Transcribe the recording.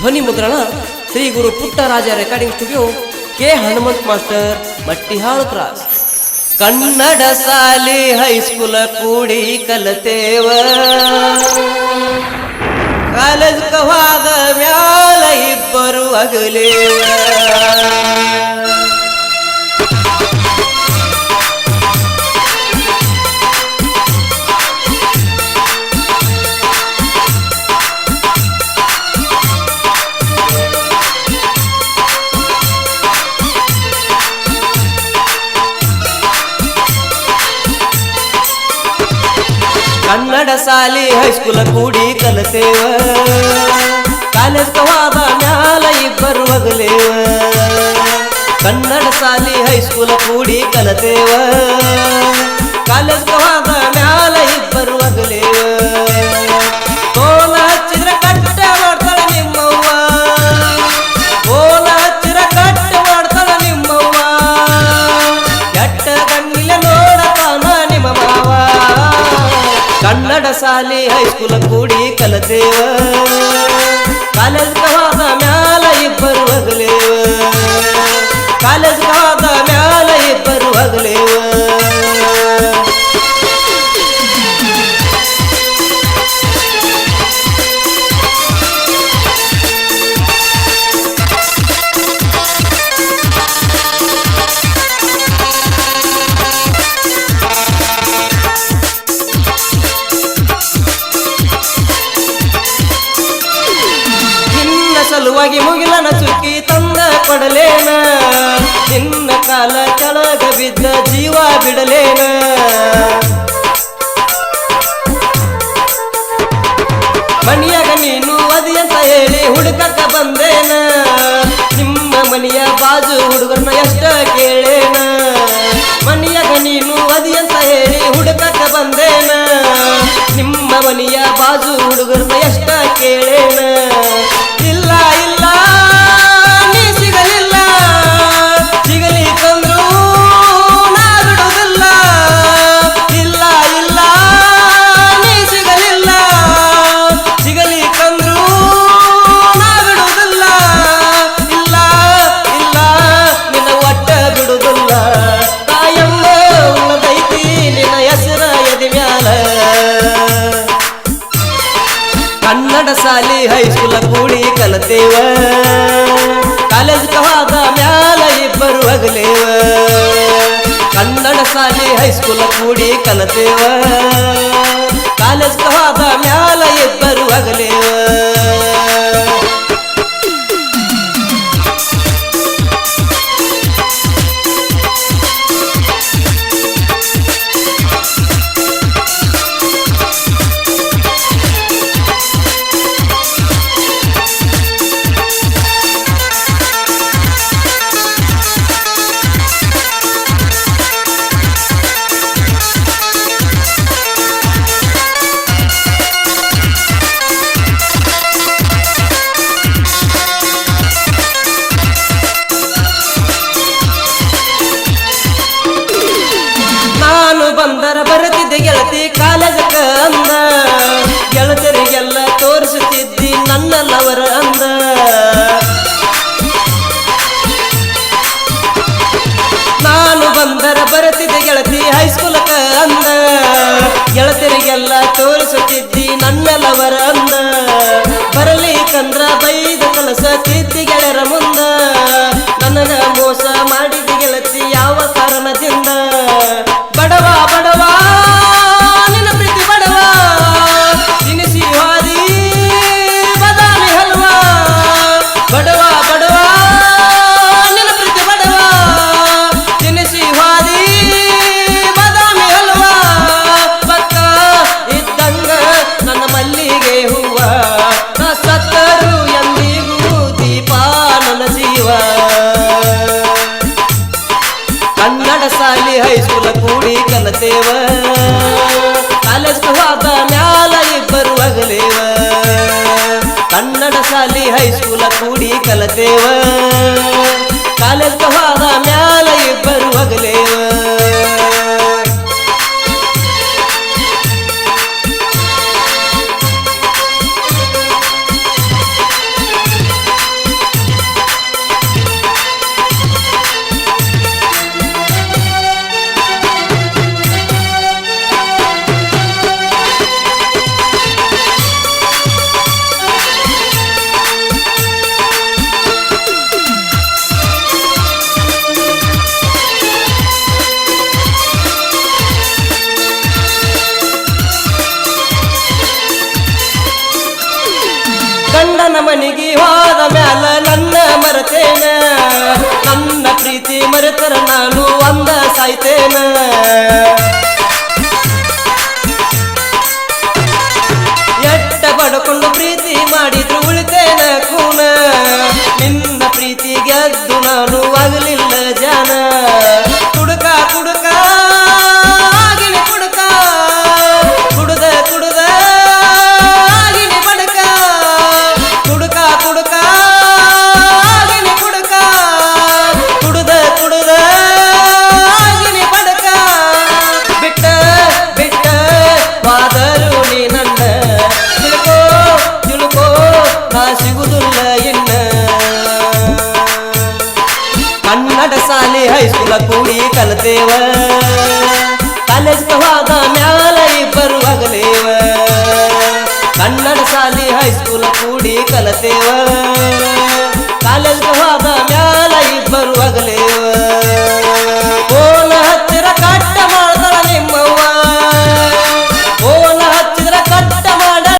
ಧ್ವನಿ ಮುದ್ರಣ Shri Guru Puttaraja recording studio K Hanumanth master, Mattihalu cross. Kannada ಸಾಲಿ ಹೈಸ್ಕೂಲ ಕೂಡಿ ಕಲತೇವ. ಕಾಲೇಜ್ ಕವಾದ ಮ್ಯಾಲ ಇಬ್ಬರು ಅಗಲೇವ. ಕನ್ನಡ ಸಾಲಿ ಹೈಸ್ಕೂಲ ಕೂಡಿ ಕಲತೇವ. ಕಾಲೇಜ್ ಕವಾದ ಮ್ಯಾಲ ಇಬ್ಬರು ಅಗಲೇವ ಕನ್ನಡ ಸಾಲಿ ಹೈಸ್ಕೂಲ ಕೂಡಿ ಕಲತೇವ. ಕಾಲೇಜ್ ಕವಾದ ಕೂಡಿ ಸಲುವಾಗಿ ಮುಗಿಲನ ಚುಕ್ಕಿ ತಂದ ಕೊಡಲೇನ? ನಿನ್ನ ಕಾಲ ಕೆಳಗ ಬಿದ್ದ ಜೀವ ಬಿಡಲೇನ? ಮಣಿಯಾಗ ನೀನು ಅಂತ ಹೇಳಿ ಹುಡುಕಕ್ಕ ಬಂದೇನ? ನಿಮ್ಮ ಮನೆಯ ಬಾಜು ಹುಡುಗರನ್ನ ಎಷ್ಟ ಕೇಳೇನ? ಮನಿಯಾಗ ನೀನು ಅಂತ ಹೇಳಿ ಹುಡುಕಕ್ಕ ಬಂದೇನ? ನಿಮ್ಮ ಮನೆಯ ಬಾಜು ಹುಡುಗರನ್ನ ಎಷ್ಟ ಕೇಳೇನ? ಸಾಲಿ ಹೈಸ್ಕೂಲ ಕೂಡಿ ಕಲತೇವ. ಕಾಲೇಜ್ ಕವಾದ ಮ್ಯಾಲ ಇಬ್ಬರು ಅಗಲೇವ. ಕನ್ನಡ ಶಾಲೆ ಹೈಸ್ಕೂಲ ಕೂಡಿ ಕಲತೇವ. ಕಾಲೇಜ್ ಕವಾದ ಮ್ಯಾಲ ಹೈಸ್ಕೂಲ ಕೂಡಿ ಕಲತೇವ ಕಾಲೇಜ್ ಹೋದ ಮ್ಯಾಲ ಇಬ್ಬರು ಅಗಲೇವ. ಕನ್ನಡ ಸಾಲಿ ಹೈಸ್ಕೂಲ ಕೂಡಿ ಕಲತೇವ ಕಾಲೇಜ್ ಹೋದ ಮ್ಯಾಲ ಇಬ್ಬರು ಗಂಡನ ಮನೆಗೆ ಹೋದ ಮ್ಯಾಲ ನನ್ನ ಮರತೇನ? ನನ್ನ ಪ್ರೀತಿ ಮರೆತರ ನಾನು ಒಂದ ಸಾಯ್ತೇನ? ಎಟ್ಟ ಪಡ್ಕೊಂಡು ಪ್ರೀತಿ ಮಾಡಿದ್ರು ಉಳಿತೇನ ಕೂನ? ನಿನ್ನ ಪ್ರೀತಿ ಗೆದ್ದು ನಾನು ಎಲ್ಲ ಕೂಡಿ ಕಲತೇವ. ಕಾಲೇಜ್ಗೆ ಹೋದ ಮ್ಯಾಲ ಇಬ್ಬರು ಆಗಲೇವ ಕನ್ನಡ ಶಾಲಿ ಹೈಸ್ಕೂಲ ಕೂಡಿ ಕಲತೇವ. ಕಾಲೇಜ್ಗೆ ಹೋದ ಮ್ಯಾಲ ಇಬ್ಬರು